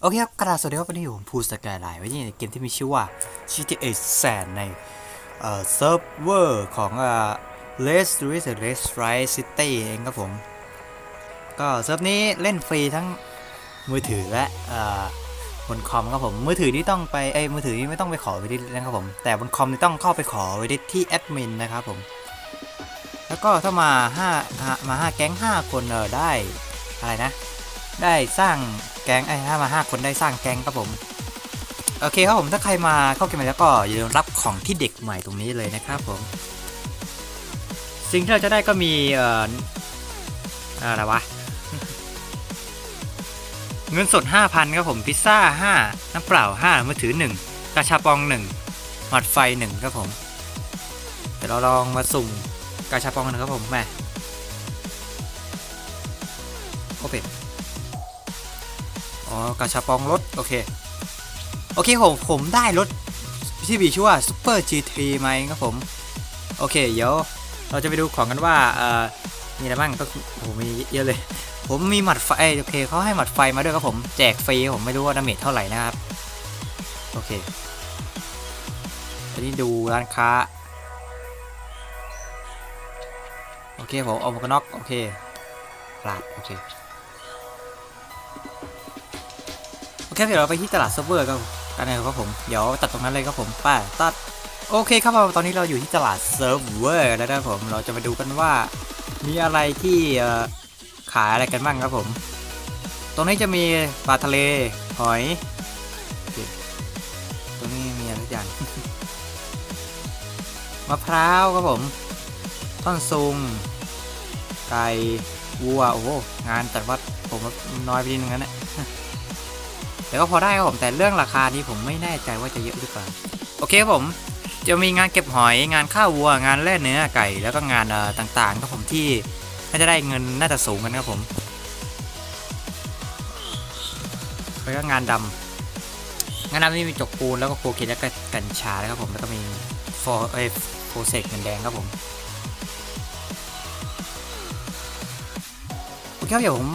โอเคครับกระดาษสวัสดีครับวันนี้ผมพูดสกายไลน์ไว้ที่เกมที่มีชื่อว่า GTA San ในเอ่อเซิร์ฟเวอร์ของเอ่อ Let's r a c e Let's Ride City เองครับผม ก็เซิร์ฟนี้เล่นฟรีทั้งมือถือและเอ่อบนคอมครับผม มือถือนี่ต้องไปเอ้มือถือนี่ไม่ต้องไปขอไว้ที่นะครับผม แต่บนคอมนี่ต้องเข้าไปขอไว้ที่แอดมินนะครับผม แล้วก็ถ้ามา5มา5แก๊ง5 คนเออได้อะไรนะ ได้สร้างแก๊งไอ้ถ้ามา 5 คนได้สร้างแก๊งครับผม โอเคครับผมถ้าใครมาเข้าเกมแล้วก็อย่าลืมรับของที่เด็กใหม่ตรงนี้เลยนะครับผม สิ่งที่เราจะได้ก็มีเอ่ออะไรวะเงินสด 5,000ครับผมพิซซ่า 5 น้ำเปล่า 5 มือถือ 1 กระชาปอง 1 หมัดไฟ 1 ครับผม เดี๋ยวเราลองมาสุ่มกระชาปองกันครับผมแม่โอเค อ๋อกระชาปองรถ โอเค โอเคผมผมได้รถที่มีชื่อว่า Super GT ไหมครับผม โอเค เดี๋ยวเราจะไปดูของกันว่าเอ่อมีอะไรบ้างก็โอ้โหมีเยอะเลย ผมมีหมัดไฟโอเคเขาให้หมัดไฟมาด้วยครับผมแจกฟรีผมไม่รู้ว่าดาเมจเท่าไหร่นะครับ โอเคอันนี้ดูร้านค้า โอเคผมเอาหมวกนน็อกโอเคปลาดโอเค เคเดี๋ยวเราไปที่ตลาดเซิร์ฟเวอร์กันกันเลยครับผม เดี๋ยวตัดตรงนั้นเลยครับผมไปตัดโอเคครับผมตอนนี้เราอยู่ที่ตลาดเซิร์ฟเวอร์แล้วนะครับผมเราจะมาดูกันว่า มีอะไรที่ขายอะไรกันบ้างครับผม ตรงนี้จะมีปลาทะเล หอย ตรงนี้มีอะไรทุกอย่างมะพร้าวครับผม ต้นซุงไก่วัวโอ้โหงานจัดวัดผมน้อยไปนิดนึงนะเนี่ย แต่ก็พอได้ครับผมแต่เรื่องราคานี้ผมไม่แน่ใจว่าจะเยอะหรือเปล่าโอเคครับผมจะมีงานเก็บหอยงานฆ่าวัว งานแล่เนื้อไก่ แล้วก็งานต่างๆครับผมที่น่าจะได้เงินน่าจะสูงกันครับผมแล้วก็งานดำงานดำนี่มีจกปูนแล้วก็โคเคนแล้วก็กัญชาแล้วครับผมแล้วก็มีฟอเอฟโฟเซกเงินแดงครับผมโอเคครับเดี๋ยวผม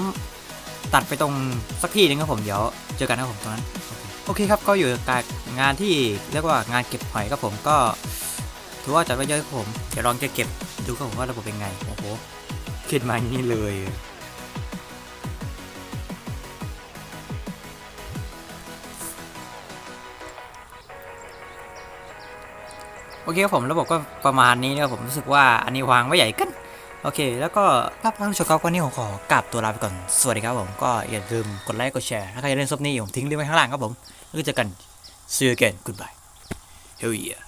ตัดไปตรงสักที่หนึงครับผมเดี๋ยวเจอกันครับผมตรงนั้นโอเคโอเคครับก็อยู่กับการงานที่เรียกว่างานเก็บหอยครับผมก็ถือว่าจัดไว้เยอะครับผมเดี๋ยวลองจะเก็บดูครับผมว่าระบบเป็นไงโอ้โหขึ้นมาอย่างนี่เลยโอเคครับผมระบบก็ประมาณนี้นะครับผมรู้สึกว่าอันนี้วางไว้ใหญ่เกัน โอเค แล้วก็ถ้าท่านผู้ชมครับวันนี้ผมขอกลับตัวลาไปก่อน สวัสดีครับผมก็อย่าลืมกดไลค์กดแชร์ถ้าใครอยากเล่นซบนี้ผมทิ้งลิงก์ไว้ข้างล่างครับผมแล้วก็เจอกัน see you again goodbye hell yeah